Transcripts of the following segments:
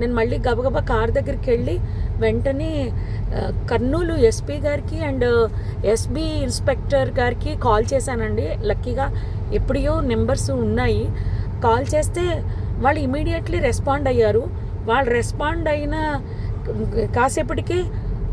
నేను మళ్ళీ గబగబా కార్ దగ్గరికి వెళ్ళి వెంటనే కర్నూలు ఎస్పీ గారికి అండ్ ఎస్బీ ఇన్స్పెక్టర్ గారికి కాల్ చేశానండి. లక్కీగా ఎప్పుడో నెంబర్స్ ఉన్నాయి. కాల్ చేస్తే వాళ్ళు ఇమీడియట్లీ రెస్పాండ్ అయ్యారు. వాళ్ళు రెస్పాండ్ అయిన కాసేపటికి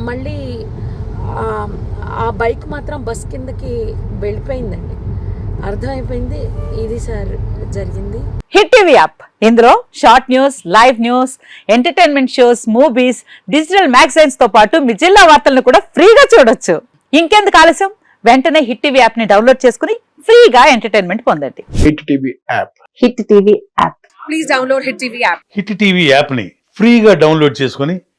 మళ్ళీ ఆ- బైక్ మాత్రం బస్ కిందకి వెళ్ళిపోయిందండి. అర్థమైపోయింది ఇది సార్ జరిగింది. Hit TV app. ఇందులో short news live news entertainment shows movies digital మ్యాగజైన్స్తో పాటు మీ జిల్లా వార్తలను కూడా ఫ్రీగా చూడొచ్చు. ఇంకెందుకు ఆలస్యం? వెంటనే హిట్ టీవీ యాప్ని డౌన్లోడ్ చేసుకుని ఫ్రీగా ఎంటర్టైన్మెంట్ పొందండి. Hit TV app. Hit TV app. Please download Hit TV app. Hit TV యాప్ని ఫ్రీగా డౌన్లోడ్ చేసుకొని